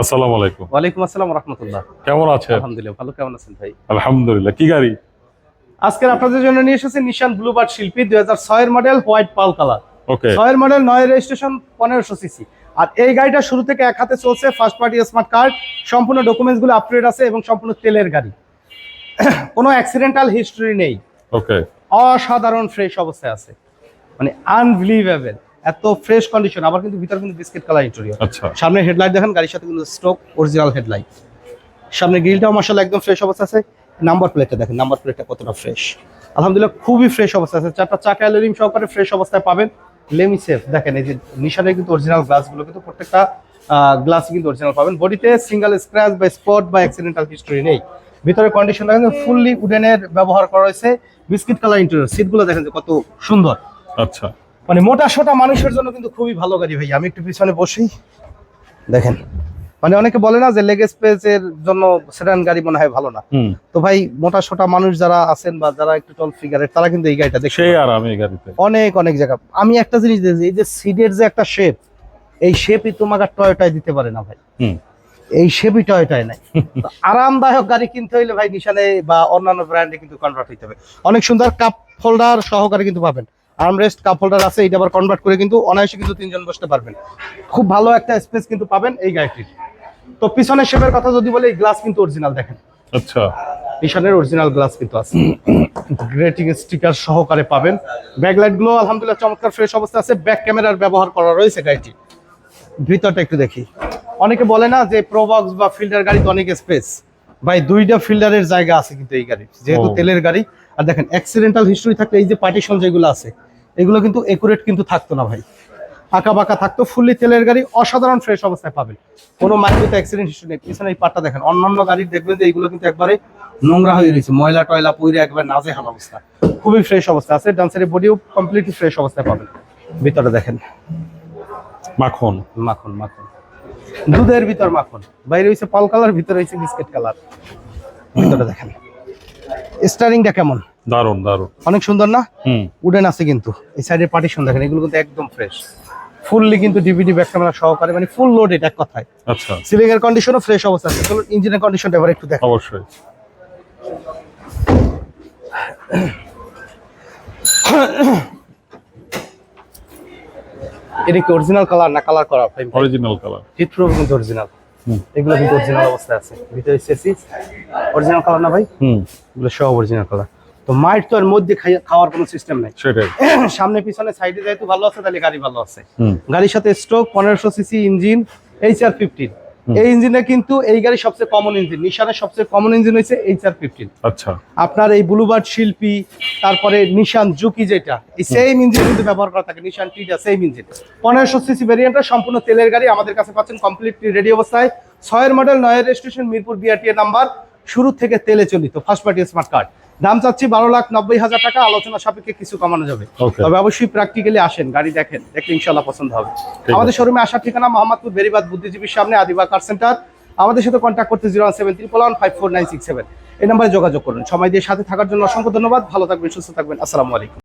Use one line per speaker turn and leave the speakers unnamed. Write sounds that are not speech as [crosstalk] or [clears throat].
আসসালামু আলাইকুম
ওয়ালাইকুম আসসালাম রহমতুল্লাহ।
কেমন আছেন?
আলহামদুলিল্লাহ ভালো কেমন আছেন ভাই?
আলহামদুলিল্লাহ কি গাড়ি?
আজকের আপনাদের জন্য নিয়ে এসেছে নিশান ব্লুবার্ড শিল্পী দুই হাজার ছয়ের model white pearl colour
okay
ছয়ের মডেল নয় রেজিস্ট্রেশন পনেরোশো সিসি আর এই গাড়িটা শুরু থেকে এক হাতে চলছে ফার্স্ট পার্টি স্মার্ট কার্ড সম্পূর্ণ ডকুমেন্টসগুলো আপডেট আছে এবং সম্পূর্ণ তেলের গাড়ি। কোনো অ্যাক্সিডেন্টাল হিস্ট্রি নেই।
ওকে
অসাধারণ ফ্রেশ অবস্থায় আছে। মানে আনবিলিভেবল এত ফ্রেশ কন্ডিশন আবার কিন্তু ভিতরে কিন্তু বিস্কিট কালার ইন্টেরিয়র
আচ্ছা।
সামনে হেডলাইট দেখেন গাড়ির সাথে কিন্তু স্টক অরিজিনাল হেডলাইট সামনে গ্রিলটাও মার্শাল একদম ফ্রেশ অবস্থা আছে। নাম্বার প্লেটটা দেখেন নাম্বার প্লেটটা কতটা ফ্রেশ আলহামদুলিল্লাহ খুবই ফ্রেশ অবস্থা আছে। চারটা চাকা অ্যালোরিম সহকারে ফ্রেশ অবস্থায় পাবেন। লেমি সেফ দেখেন এই যে নিশানের কিন্তু অরিজিনাল গ্লাসগুলো কিন্তু প্রত্যেকটা গ্লাস কিন্তু অরিজিনাল পাবেন। বডিতে সিঙ্গেল স্ক্র্যাচ বা স্পট বা অ্যাক্সিডেন্টাল হিস্টরি নেই। ভিতরে কন্ডিশনটা কিন্তু ফুললি উডেনের ব্যবহার করা হয়েছে। বিস্কিট কালার ইন্টেরিয়র সিটগুলো দেখেন যে কত সুন্দর।
আচ্ছা।
মানে মোটা সোটা মানুষের জন্য কিন্তু খুবই ভালো গাড়ি ভাই। আমি একটু পিছনে বসি। দেখেন। মানে অনেকে বলে না যে লেগ স্পেসের জন্য সেডান গাড়ি মনে হয় ভালো না। তো ভাই মোটা সোটা মানুষ যারা আছেন বা যারা একটু টল ফিগারের তারা কিন্তু এই গাড়িটা দেখে
সেই আর আমি এই গাড়িতে।
অনেক অনেক জায়গা। আমি একটা জিনিস দেখছি এই যে সিডের যে একটা শেপ এই শেপই তোমাকে টয়টায় দিতে পারে না ভাই। এই শেপই টয়টায় নাই। আরামদায়ক গাড়ি কিনতে হইলে ভাই নিশানে বা অন্যান্য ব্র্যান্ডে কিন্তু কনভার্ট হইতে হবে। অনেক সুন্দর কাপ হোল্ডার সহকারে কিন্তু পাবেন। আর্মরেস্ট কাপ হোল্ডার আছে এটা আবার কনভার্ট করে কিন্তু অনায়াসে কিন্তু তিনজন বসতে পারবেন। খুব ভালো একটা স্পেস কিন্তু পাবেন এই গাড়িটির। তো পিছনের শেপের কথা যদি বলে এই গ্লাস কিন্তু অরিজিনাল দেখেন।
আচ্ছা।
নিশানের অরিজিনাল গ্লাস কিন্তু আছে। গ্রেটিং স্টিকার সহকারে পাবেন। ব্যাকলাইটগুলো আলহামদুলিল্লাহ চমৎকার ফ্রেশ অবস্থা আছে। ব্যাক ক্যামেরার ব্যবহার করা রয়েছে গাড়িটি। ভিতরটা একটু দেখি। অনেকে বলে না যে প্রোবক্স বা ফিল্টার গাড়িতে অনেক স্পেস ভাই দুইটা ফিল্টারের জায়গা আছে কিন্তু এই গাড়ি যেহেতু তেলের গাড়ি। আর দেখেন অ্যাক্সিডেন্টাল হিস্টরি থাকলে এই যে পার্টিশন যেগুলো আছে এগুলো কিন্তু একুরেট কিন্তু থাকতো না ভাই। আঁকা বাঁকা থাকতো ফুললি তেলের গাড়ি অসাধারণ ফ্রেশ অবস্থায় পাবেন। কোনো মাইক্রোতে অ্যাক্সিডেন্ট হিস্টরি নেই। পিছনে এই পাটটা দেখেন অন্যান্য গাড়ির দেখবেন যে এইগুলো কিন্তু একবারে নোংরা হয়ে রয়েছে। ময়লা টয়লা পুইরে একবার নাজেহাল অবস্থা। খুবই ফ্রেশ অবস্থা আছে ডান্সারের বডিও কমপ্লিটলি ফ্রেশ অবস্থায় পাবেন। ভিতরে দেখেন।
মাখন।
মাখন মাখন। দুধের ভিতর মাখন। বাইরে হইছে পাল কালার ভিতরে হইছে বিস্কিট কালার। ভিতরে দেখেন। স্টারিংটা কেমন?
দারুণ দারুণ
অনেক সুন্দর না?
হুম।
উডেন আছে কিন্তু। এই সাইডের পার্টিশন দেখেন এগুলো কিন্তু একদম ফ্রেশ ফুললি কিন্তু ডিভিডি ব্যাক ক্যামেরা সহকারে মানে ফুল লোডেড এক কথায়।
আচ্ছা।
সিলিং এর কন্ডিশনও ফ্রেশ অবস্থা আছে। চলুন ইঞ্জিনের কন্ডিশনটা এবার একটু দেখো
অবশ্যই। [coughs]
এটা কি অরিজিনাল কালার না কালার করা ভাই
অরিজিনাল কালার
চিত্র কিন্তু অরিজিনাল
হুম।
এগুলো কিন্তু অরিজিনাল অবস্থায় আছে। ভিতরে চেসিস অরিজিনাল কালার না ভাই?
হুম।
এগুলো সব অরিজিনাল কালার তো মাইট তো এর মধ্যে খাওয়ার কোনো সিস্টেম নাই।
সেটাই। [clears throat]
সামনে পিছনে সাইডে যেহেতু ভালো আছে তাহলে গাড়ি ভালো আছে। গাড়ির সাথে স্ট্রোক পনেরোশো CC engine H R fifteen. এই ইঞ্জিনে কিন্তু এই গাড়ি সবচেয়ে কমন ইঞ্জিন নিশানের সবচেয়ে কমন ইঞ্জিন হয়েছে এইচ আর ফিফটিন
আচ্ছা।
আপনার এই ব্লুবার্ড শিল্পী তারপরে নিশান জুকি যেটা এই সেম ইঞ্জিন কিন্তু ব্যবহার করা থাকে নিশান টিটা সেম ইঞ্জিন পনেরোশো সিসি ভেরিয়েন্টটা সম্পূর্ণ তেলের গাড়ি আমাদের কাছে পাচ্ছেন কমপ্লিটলি রেডি অবস্থায়। ছয়ের মডেল নয়ের রেজিস্ট্রেশন মিরপুর বিআরটিএ নাম্বার শুরু থেকে তেলে চলিত ফার্স্ট পার্টি স্মার্ট কার্ড দাম চাচ্ছি বারো লাখ নব্বই হাজার টাকা আলোচনা সাপেক্ষে কিছু কমানো যাবে। তবে অবশ্যই প্র্যাকটিক্যালি আসেন গাড়ি দেখেন দেখলে ইনশাল্লাহ পছন্দ হবে। আমাদের শোরুমে আসার ঠিকানা মোহাম্মদপুর বেরিবাদ বুদ্ধিজীবীর সামনে আদিবা কার সেন্টার আমাদের সাথে কন্ট্যাক্ট করতে zero seven triple one five four nine six seven এই নাম্বারে যোগাযোগ করুন। সময় দিয়ে সাথে থাকার জন্য অসংখ্য ধন্যবাদ। ভালো থাকবেন সুস্থ থাকবেন। আসসালামু আলাইকুম।